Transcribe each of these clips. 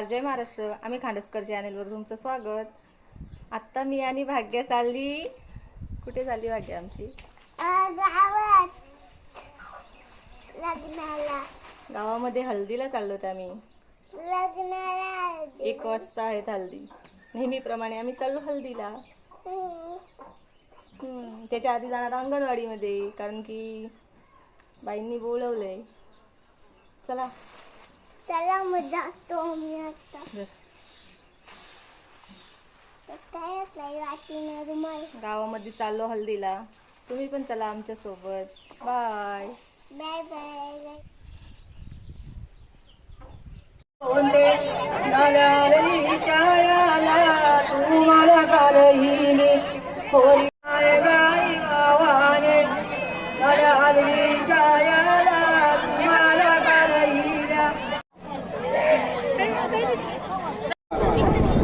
नमस्कार जय महाराष्ट्र. आम्ही खांडसकर चॅनेलवर तुमचं स्वागत. आत्ता मी आणि भाग्य चालली. कुठे चालली भाग्य आमची? गावामध्ये हल्दीला चाललो होतो आम्ही. एक वाजता आहेत हल्दी. नेहमीप्रमाणे आम्ही चाललो हल्दीला. त्याच्या आधी जाणार अंगणवाडीमध्ये कारण की बाईंनी बोलवलंय. चला. चला मग जातो मी आता. जर तर काय नाही वाटीने रुमाल गावामध्ये चाललो हल्दीला. तुम्ही पण चला आमच्यासोबत. बाय बाय बाय तुम्हाला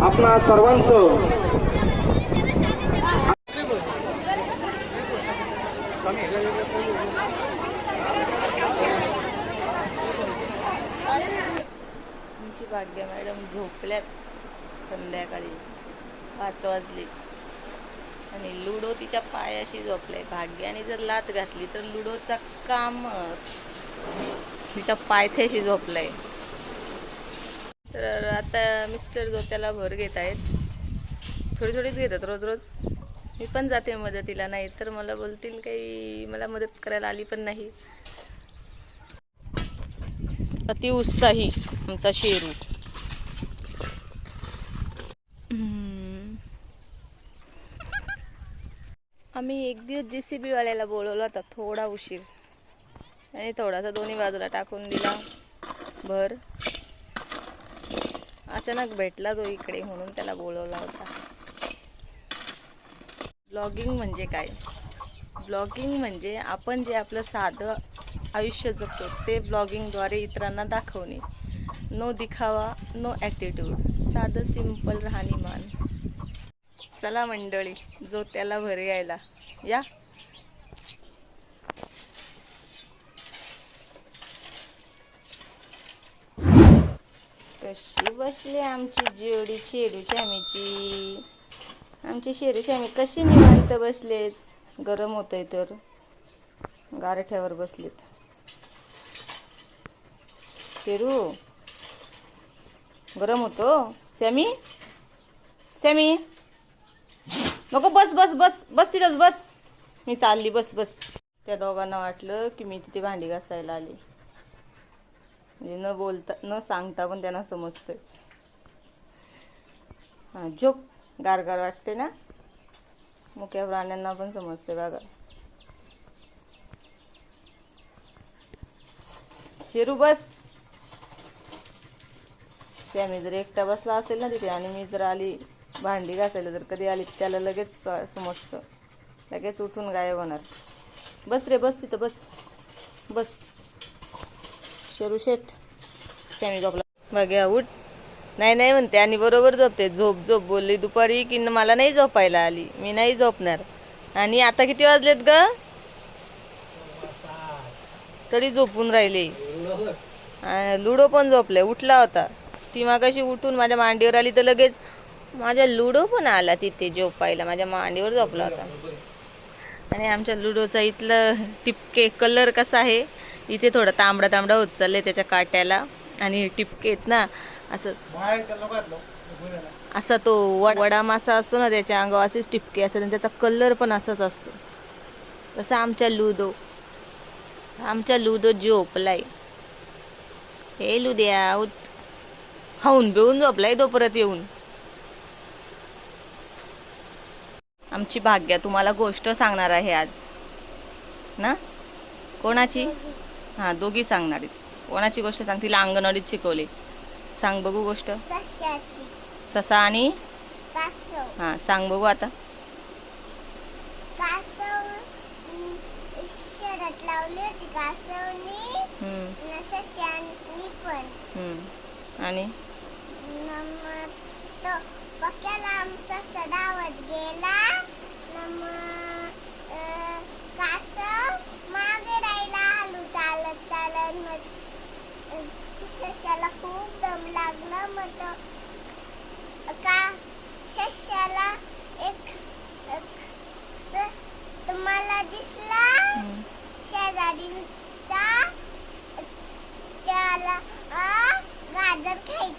आपणा सर्वांचं भाग्य मॅडम झोपल्यात संध्याकाळी पाच वाजले. आणि लुडो तिच्या पायाशी झोपलाय. भाग्याने जर लात घातली तर लुडोचा कामच तिच्या पायथ्याशी झोपलाय. तर आता मिस्टर त्याला भर घेत आहेत. थोडी थोडीच घेतात रोज रोज. मी पण जाते मदतीला नाही तर मला बोलतील काही मला मदत करायला आली पण नाही. अति उत्साही आमचा शेरू. आम्ही एक दिवस जे सी बीवाल्याला बोलवला होता थोडा उशीर. आणि थोडासा दोन्ही बाजूला टाकून दिला. भर. अचानक भेटला तो इकडे म्हणून त्याला बोलवला होता. ब्लॉगिंग म्हणजे काय? ब्लॉगिंग म्हणजे आपण जे आपलं साधं आयुष्य जगतो ते ब्लॉगिंगद्वारे इतरांना दाखवणे. नो दिखावा नो ॲटिट्यूड साधं सिंपल राहणीमान. चला मंडळी जो त्याला भर यायला. या. कशी बसली आमची जेवढी शेरू शामीची आमची शेरू शामी कशी निवांत बसलेत? गरम होतंय तर. गारठ्यावर बसलेत. शेरू? गरम होतो? श्यामी? श्यामी? नको बस बस बस बस तिथंच बस. मी चालली बस बस. त्या दोघांना वाटलं की मी तिथे भांडी घासायला आली. म्हणजे न बोलता न सांगता पण त्यांना समजतंय. हां जोक गारगार वाटते ना? मुक्या प्राण्यांना पण समजते बघा. शेरू बस. त्याने जर एकटा बसला असेल ना तिथे आणि मी जर आली भांडी घासायला जर कधी आली त्याला लगेच समजतं. लगेच उठून गायब होणार. बस रे बस तिथं बस. बस. शेरू शेठ. त्याने झोपला. बघ्या उठ नाही नाही म्हणते आणि बरोबर झोपते. झोप झोप. बोलली दुपारी की न- मला नाही झोपायला आली. मी नाही झोपणार. आणि आता किती वाजलेत ग? तरी झोपून राहिले. लुडो पण झोपले. उठला होता. ती मागाशी उठून माझ्या मांडीवर आली तर लगेच माझ्या लुडो पण आला तिथे झोपायला. माझ्या मांडीवर झोपला होता. आणि आमच्या लुडोचा इथलं टिपके कलर कसा आहे? इथे थोडा तांबडा तांबडा होत चाललंय त्याच्या काट्याला आणि टिपके आहेत ना असं असा तो वडा मासा असतो ना त्याच्या अंगावर असेच टिपके असतात आणि त्याचा कलर पण असाच असतो. तसा आमच्या लुडो आमच्या लुडो झोपलाय. हे लुद्या खाऊन बिऊन झोपलाय तो परत येऊन. आमची भाग्या तुम्हाला गोष्ट सांगणार आहे आज. ना? कोणाची? हा दोघी सांगणार आहेत. कोणाची गोष्ट सांग तिला अंगणवाडीत शिकवले. सांग बघू गोष्ट. ससा आणि? कासव. हा सांग बघू आता. कासव अं,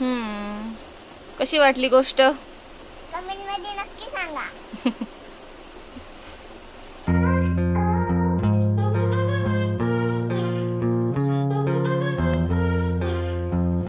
हम्म. कशी वाटली गोष्ट? कमेंटमध्ये नक्की सांगा.